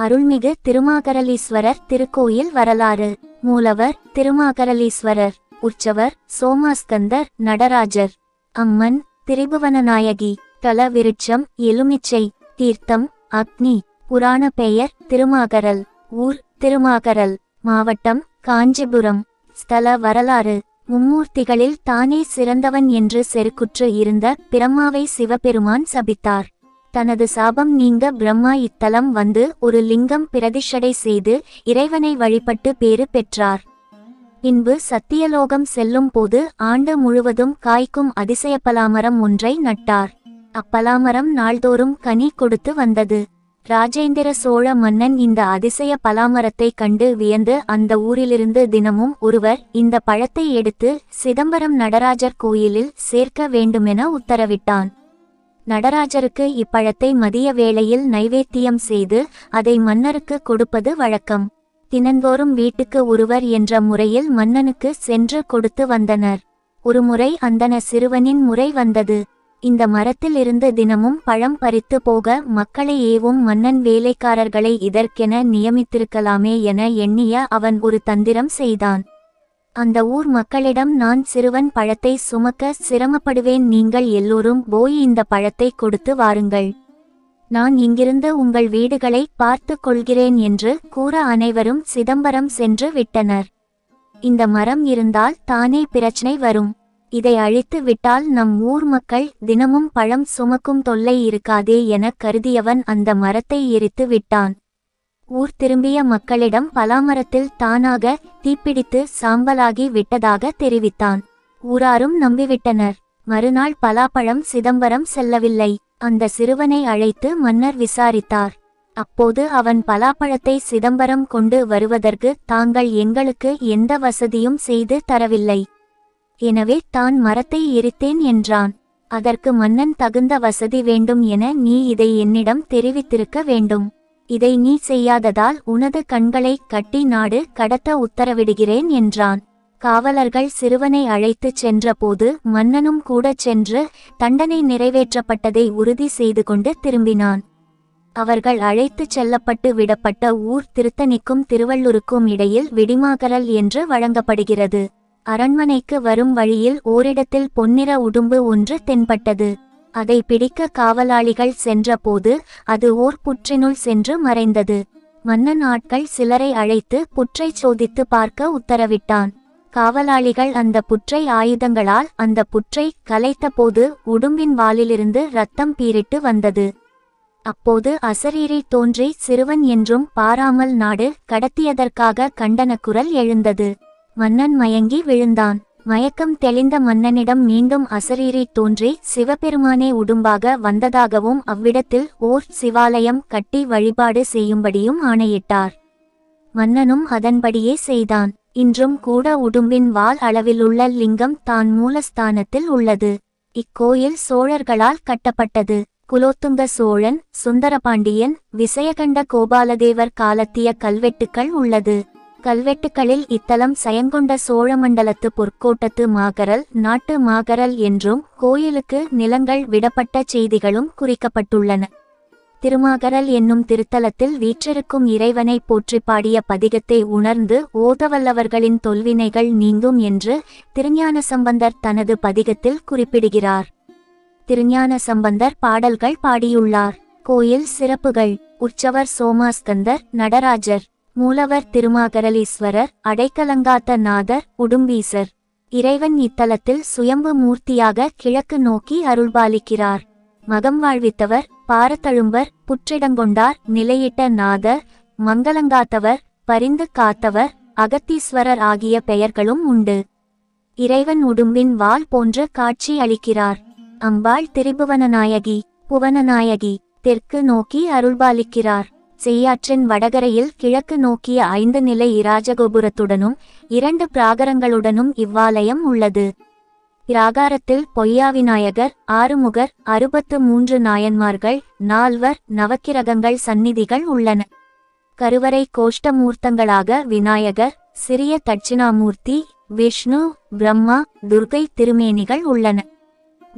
அருள்மிகு திருமாகரலீஸ்வரர் திருக்கோயில் வரலாறு. மூலவர் திருமாகரலீஸ்வரர் உற்சவர் சோமாஸ்கந்தர் நடராஜர். அம்மன் திரிபுவனநாயகி தல விருட்சம் எலுமிச்சை தீர்த்தம் அக்னி. புராண பெயர் திருமாகரல். ஊர் திருமாகரல். மாவட்டம் காஞ்சிபுரம். ஸ்தல வரலாறு. மும்மூர்த்திகளில் தானே சிறந்தவன் என்று செருக்குற்று இருந்த பிரம்மாவை சிவபெருமான் சபித்தார். தனது சாபம் நீங்க பிரம்மா இத்தலம் வந்து ஒரு லிங்கம் பிரதிஷ்டை செய்து இறைவனை வழிபட்டு பேறு பெற்றார். பின்பு சத்தியலோகம் செல்லும் போது ஆண்டு முழுவதும் காய்க்கும் அதிசய பலாமரம் ஒன்றை நட்டார். அப்பலாமரம் நாள்தோறும் கனி கொடுத்து வந்தது. ராஜேந்திர சோழ மன்னன் இந்த அதிசய பலாமரத்தை கண்டு வியந்து அந்த ஊரிலிருந்து தினமும் ஒருவர் இந்த பழத்தை எடுத்து சிதம்பரம் நடராஜர் கோயிலில் சேர்க்க வேண்டுமென உத்தரவிட்டான். நடராஜருக்கு இப்பழத்தை மதிய வேளையில் நைவேத்தியம் செய்து அதை மன்னருக்கு கொடுப்பது வழக்கம். தினந்தோறும் வீட்டுக்கு ஒருவர் என்ற முறையில் மன்னனுக்கு சென்று கொடுத்து வந்தனர். ஒருமுறை அந்தன சிறுவனின் முறை வந்தது. இந்த மரத்தில் இருந்து தினமும் பழம் பறித்து போக மக்களை ஏவும் மன்னன் வேலைக்காரர்களை இதற்கென நியமித்திருக்கலாமே என எண்ணிய அவன் ஒரு தந்திரம் செய்தான். அந்த ஊர் மக்களிடம் நான் சிறுவன் பழத்தை சுமக்க சிரமப்படுவேன். நீங்கள் எல்லோரும் போய் இந்த பழத்தை கொடுத்து வாருங்கள். நான் இங்கிருந்து உங்கள் வீடுகளை பார்த்து கொள்கிறேன் என்று கூற அனைவரும் சிதம்பரம் சென்று விட்டனர். இந்த மரம் இருந்தால் தானே பிரச்சனை வரும். இதை அழித்து விட்டால் நம் ஊர் மக்கள் தினமும் பழம் சுமக்கும் தொல்லை இருக்காதே எனக் கருதியவன் அந்த மரத்தை எரித்து விட்டான். ஊர் திரும்பிய மக்களிடம் பலாமரத்தில் தானாக தீப்பிடித்து சாம்பலாகி விட்டதாக தெரிவித்தான். ஊராரும் நம்பிவிட்டனர். மறுநாள் பலாப்பழம் சிதம்பரம் செல்லவில்லை. அந்த சிறுவனை அழைத்து மன்னர் விசாரித்தார். அப்போது அவன் பலாப்பழத்தை சிதம்பரம் கொண்டு வருவதற்கு தாங்கள் எங்களுக்கு எந்த வசதியும் செய்து தரவில்லை. எனவே தான் மரத்தை எரித்தேன் என்றான். அதற்கு மன்னன் தகுந்த வசதி வேண்டும் என நீ இதை என்னிடம் தெரிவித்திருக்க வேண்டும். இதை நீ செய்யாததால் உனது கண்களை கட்டி நாடு கடத்த உத்தரவிடுகிறேன் என்றான். காவலர்கள் சிறுவனை அழைத்துச் சென்றபோது மன்னனும் கூட சென்று தண்டனை நிறைவேற்றப்பட்டதை உறுதி செய்து கொண்டு திரும்பினான். அவர்கள் அழைத்துச் செல்லப்பட்டு விடப்பட்ட ஊர் திருத்தணிக்கும் திருவள்ளூருக்கும் இடையில் விடிமாகரல் என்று வழங்கப்படுகிறது. அரண்மனைக்கு வரும் வழியில் ஓரிடத்தில் பொன்னிற உடும்பு ஒன்று தென்பட்டது. அதை பிடிக்க காவலாளிகள் சென்றபோது அது ஓர் புற்றினுள் சென்று மறைந்தது. மன்னன் ஆட்கள் சிலரை அழைத்து புற்றை சோதித்து பார்க்க உத்தரவிட்டான். காவலாளிகள் அந்த புற்றை ஆயுதங்களால் அந்த புற்றை கலைத்தபோது உடும்பின் வாலிலிருந்து ரத்தம் பீரிட்டு வந்தது. அப்போது அசரீரை தோன்றி சிறுவன் என்றும் பாராமல் நாடு கடத்தியதற்காக கண்டனக்குரல் எழுந்தது. மன்னன் மயங்கி விழுந்தான். மயக்கம் தெளிந்த மன்னனிடம் மீண்டும் அசரீரி தோன்றி சிவபெருமானே உடும்பாக வந்ததாகவும் அவ்விடத்தில் ஓர் சிவாலயம் கட்டி வழிபாடு செய்யும்படியும் ஆணையிட்டார். மன்னனும் அதன்படியே செய்தான். இன்றும் கூட உடும்பின் வால் அளவிலுள்ள லிங்கம் தான் மூலஸ்தானத்தில் உள்ளது. இக்கோயில் சோழர்களால் கட்டப்பட்டது. குலோத்துங்க சோழன் சுந்தரபாண்டியன் விசயகண்ட கோபாலதேவர் காலத்திய கல்வெட்டுக்கள் உள்ளது. கல்வெட்டுகளில் இத்தலம் சயங்கொண்ட சோழமண்டலத்து பொற்கோட்டத்து மாகரல் நாட்டு மாகரல் என்றும் கோயிலுக்கு நிலங்கள் விடப்பட்ட செய்திகளும் குறிக்கப்பட்டுள்ளன. திருமாகரல் என்னும் திருத்தலத்தில் வீற்றிருக்கும் இறைவனை போற்றி பாடிய பதிகத்தை உணர்ந்து ஓதவல்லவர்களின் தொல்வினைகள் நீங்கும் என்று திருஞான சம்பந்தர் தனது பதிகத்தில் குறிப்பிடுகிறார். திருஞான சம்பந்தர் பாடல்கள் பாடியுள்ளார். கோயில் சிறப்புகள். உற்சவர் சோமாஸ்கந்தர் நடராஜர். மூலவர் திருமாகரலீஸ்வரர் அடைக்கலங்காத்த நாதர் உடும்பீசர். இறைவன் இத்தலத்தில் சுயம்பு மூர்த்தியாக கிழக்கு நோக்கி அருள்பாலிக்கிறார். மகம் வாழ்வித்தவர் பாரத்தழும்பர் புற்றிடங்கொண்டார் நிலையிட்ட நாதர் மங்களங்காத்தவர் பரிந்து காத்தவர் அகத்தீஸ்வரர் ஆகிய பெயர்களும் உண்டு. இறைவன் உடும்பின் வாள் போன்று காட்சி அளிக்கிறார். அம்பாள் திரிபுவனநாயகி புவனநாயகி தெற்கு நோக்கி அருள்பாலிக்கிறார். செய்யாற்றின் வடகரையில் கிழக்கு நோக்கிய ஐந்து நிலை இராஜகோபுரத்துடனும் இரண்டு பிராகரங்களுடனும் இவ்வாலயம் உள்ளது. பிராகாரத்தில் பொய்யாவிநாயகர் ஆறுமுகர் அறுபத்து மூன்று நாயன்மார்கள் நால்வர் நவக்கிரகங்கள் சந்நிதிகள் உள்ளன. கருவறை கோஷ்டமூர்த்தங்களாக விநாயகர் சிறிய தட்சிணாமூர்த்தி விஷ்ணு பிரம்மா துர்கை திருமேனிகள் உள்ளன.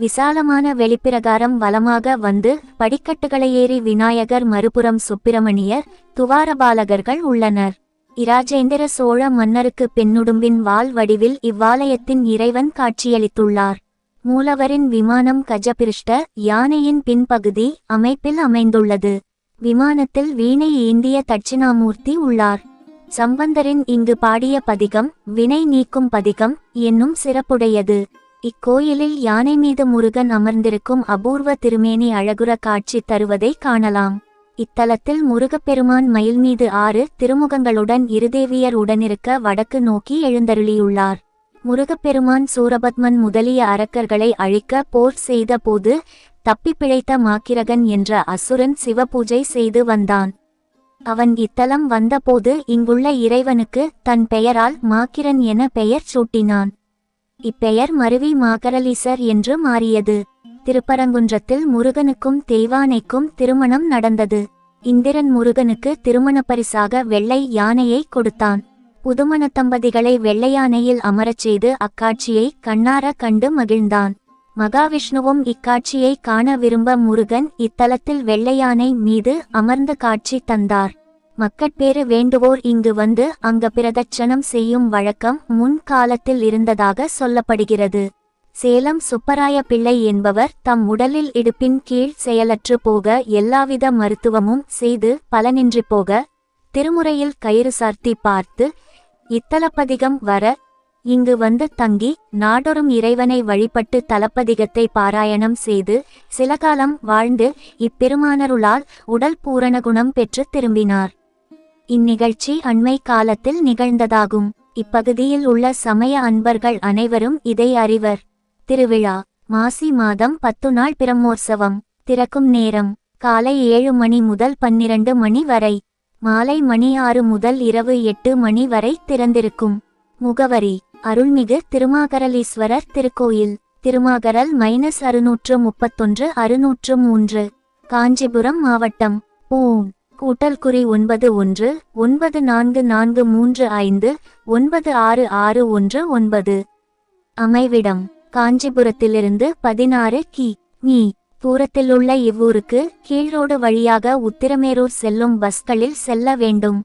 விசாலமான வெளிப்பிரகாரம் வலமாக வந்து படிக்கட்டுகளை ஏறி விநாயகர் மறுபுறம் சுப்பிரமணியர் துவாரபாலகர்கள் உள்ளனர். இராஜேந்திர சோழ மன்னருக்கு பெண்ணுடும்பின் வாள் வடிவில் இவ்வாலயத்தின் இறைவன் காட்சியளித்துள்ளார். மூலவரின் விமானம் கஜபிருஷ்ட யானையின் பின்பகுதி அமைப்பில் அமைந்துள்ளது. விமானத்தில் வீணை ஏந்திய தட்சிணாமூர்த்தி உள்ளார். சம்பந்தரின் இங்கு பாடிய பதிகம் வினை நீக்கும் பதிகம் என்னும் சிறப்புடையது. இக்கோயிலில் யானை மீது முருகன் அமர்ந்திருக்கும் அபூர்வ திருமேனி அழகுற காட்சி தருவதை காணலாம். இத்தலத்தில் முருகப்பெருமான் மயில் மீது ஆறு திருமுகங்களுடன் இருதேவியர் உடனிருக்க வடக்கு நோக்கி எழுந்தருளியுள்ளார். முருகப்பெருமான் சூரபத்மன் முதலிய அரக்கர்களை அழிக்க போர் செய்த போது தப்பிப் பிழைத்த மாக்கிரகன் என்ற அசுரன் சிவபூஜை செய்து வந்தான். அவன் இத்தலம் வந்தபோது இங்குள்ள இறைவனுக்கு தன் பெயரால் மாக்கிரன் என பெயர் சூட்டினான். இப்பெயர் மருவி மாகரலீசர் என்று மாறியது. திருப்பரங்குன்றத்தில் முருகனுக்கும் தெய்வானைக்கும் திருமணம் நடந்தது. இந்திரன் முருகனுக்கு திருமண பரிசாக வெள்ளை யானையை கொடுத்தான். புதுமண தம்பதிகளை வெள்ளையானையில் அமரச் செய்து அக்காட்சியை கண்ணார கண்டு மகிழ்ந்தான். மகாவிஷ்ணுவும் இக்காட்சியை காண விரும்ப முருகன் இத்தலத்தில் வெள்ளையானை மீது அமர்ந்து காட்சி தந்தார். மக்கட்பேறு வேண்டுவோர் இங்கு வந்து அங்க பிரதட்சணம் செய்யும் வழக்கம் முன் காலத்தில் இருந்ததாக சொல்லப்படுகிறது. சேலம் சுப்பராய பிள்ளை என்பவர் தம் உடலில் இடுப்பின் கீழ் செயலற்று போக எல்லாவித மருத்துவமும் செய்து பலனின்றி போக திருமுறையில் கயிறு சார்த்தி பார்த்து இத்தலப்பதிகம் வர இங்கு வந்து தங்கி நாடொரும் இறைவனை வழிபட்டு தலப்பதிகத்தை பாராயணம் செய்து சில காலம் வாழ்ந்து இப்பெருமானருளால் உடல் பூரண குணம் பெற்று திரும்பினார். இந்நிகழ்ச்சி அண்மை காலத்தில் நிகழ்ந்ததாகும். இப்பகுதியில் உள்ள சமய அன்பர்கள் அனைவரும் இதை அறிவர். திருவிழா மாசி மாதம் பத்து நாள் பிரம்மோற்சவம். திறக்கும் நேரம் காலை ஏழு மணி முதல் பன்னிரண்டு மணி வரை. மாலை மணி ஆறு முதல் இரவு எட்டு மணி வரை திறந்திருக்கும். முகவரி அருள்மிகு திருமாகரலீஸ்வரர் திருக்கோயில் திருமாகரல் மைனஸ் அறுநூற்று முப்பத்தொன்று அறுநூற்று மூன்று காஞ்சிபுரம் மாவட்டம் பூன். கூட்டல் குறி ஒன்பது ஒன்று ஒன்பது நான்கு நான்கு மூன்று ஐந்து ஒன்பது ஆறு ஆறு ஒன்று ஒன்பது. அமைவிடம் காஞ்சிபுரத்திலிருந்து பதினாறு கி மீ தூரத்திலுள்ள இவ்வூருக்கு கீழ்ரோடு வழியாக உத்திரமேரூர் செல்லும் பஸ்களில் செல்ல வேண்டும்.